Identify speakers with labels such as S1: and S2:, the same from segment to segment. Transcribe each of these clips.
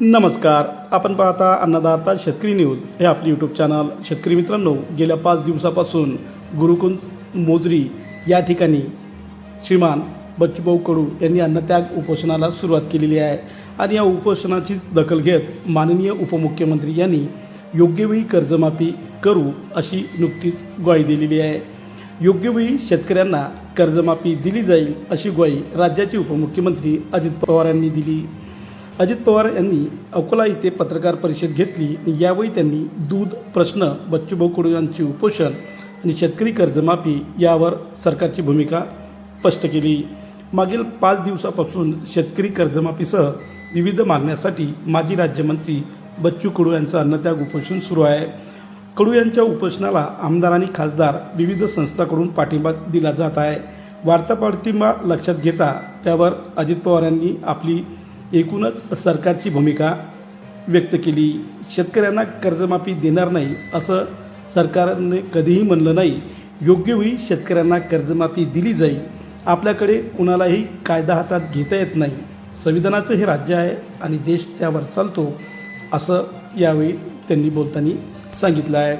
S1: नमस्कार. आपण पाहता अन्नदाता शेतकरी न्यूज हे आपले यूट्यूब चॅनल शेतकरी मित्रांनो गेल्या पाच दिवसापासून गुरुकुंज मोजरी या ठिकाणी श्रीमान बच्चूभाऊ कडू यांनी अन्नत्याग उपोषणाला सुरुवात केलेली आहे. आणि या उपोषणाची दखल घेत माननीय उपमुख्यमंत्री यांनी योग्य वेळी कर्जमाफी करू अशी नुकतीच ग्वाही दिलेली आहे. योग्य वेळी शेतकऱ्यांना कर्जमाफी दिली जाईल अशी ग्वाही राज्याचे उपमुख्यमंत्री अजित पवार यांनी दिली. अजित पवार यांनी अकोला येथे पत्रकार परिषद घेतली आणि यावेळी त्यांनी दूध प्रश्न बच्चूभाऊ कडू यांचे उपोषण आणि शेतकरी कर्जमाफी यावर सरकारची भूमिका स्पष्ट केली. मागील पाच दिवसापासून शेतकरी कर्जमाफीसह विविध मागण्यासाठी माजी राज्यमंत्री बच्चू कडू यांचं अन्नत्याग उपोषण सुरू आहे. कडू यांच्या उपोषणाला आमदार आणि खासदार विविध संस्थांकडून पाठिंबा दिला जात आहे. वार्ता पाठिंबा लक्षात घेता त्यावर अजित पवार यांनी आपली एकूणच सरकारची भूमिका व्यक्त केली. शेतकऱ्यांना कर्जमाफी देणार नाही असं सरकारने कधीही म्हणलं नाही. योग्य वेळी शेतकऱ्यांना कर्जमाफी दिली जाईल. आपल्याकडे कुणालाही कायदा हातात घेता येत नाही. संविधानाचं हे राज्य आहे आणि देश त्यावर चालतो असं यावेळी त्यांनी बोलताना सांगितलं आहे.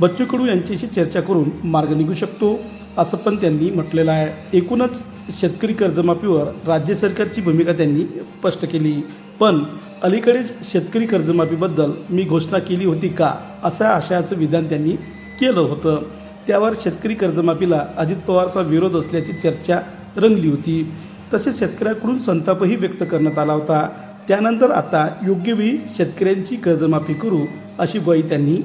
S1: बच्चू कडू यांच्याशी चर्चा करून मार्ग निघू शकतो असं पण त्यांनी म्हटलेलं आहे. एकूणच शेतकरी कर्जमाफीवर राज्य सरकारची भूमिका त्यांनी स्पष्ट केली. पण अलीकडेच शेतकरी कर्जमाफीबद्दल मी घोषणा केली होती का असा आशयाचं विधान त्यांनी केलं होतं. त्यावर शेतकरी कर्जमाफीला अजित पवारचा विरोध असल्याची चर्चा रंगली होती. तसेच शेतकऱ्याकडून संतापही व्यक्त करण्यात आला होता. त्यानंतर आता योग्य वेळी शेतकऱ्यांची कर्जमाफी करू अशी ग्वाही त्यांनी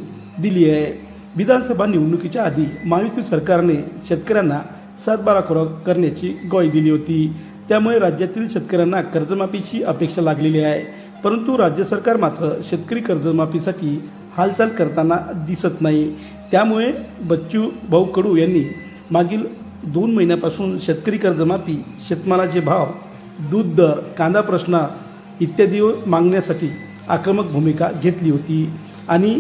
S1: दिली आहे. विधानसभा निवडणुकीच्या आधी महायुती सरकारने शेतकऱ्यांना सातबारा खोराक करण्याची ग्वाही दिली होती. त्यामुळे राज्यातील शेतकऱ्यांना कर्जमाफीची अपेक्षा लागलेली आहे. परंतु राज्य सरकार मात्र शेतकरी कर्जमाफीसाठी हालचाल करताना दिसत नाही. त्यामुळे बच्चू भाऊ कडू यांनी मागील दोन महिन्यापासून शेतकरी कर्जमाफी शेतमालाचे भाव दूध दर कांदा प्रश्न इत्यादी मागण्यासाठी आक्रमक भूमिका घेतली होती आणि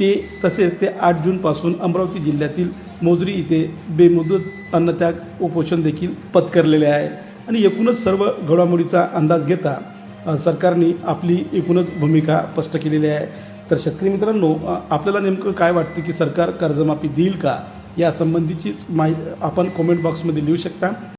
S1: ते तसेच ते आठ जूनपासून अमरावती जिल्ह्यातील मोजरी इथे बेमुदत अन्नत्याग उपोषण देखील पत्करलेले आहे. आणि एकूणच सर्व घडामोडीचा अंदाज घेता सरकारने आपली एकूणच भूमिका स्पष्ट केलेली आहे. तर शेतकरी मित्रांनो आपल्याला नेमकं काय वाटतं की सरकार कर्जमाफी देईल का? या संबंधीचीच माहिती आपण कॉमेंट बॉक्समध्ये लिहू शकता.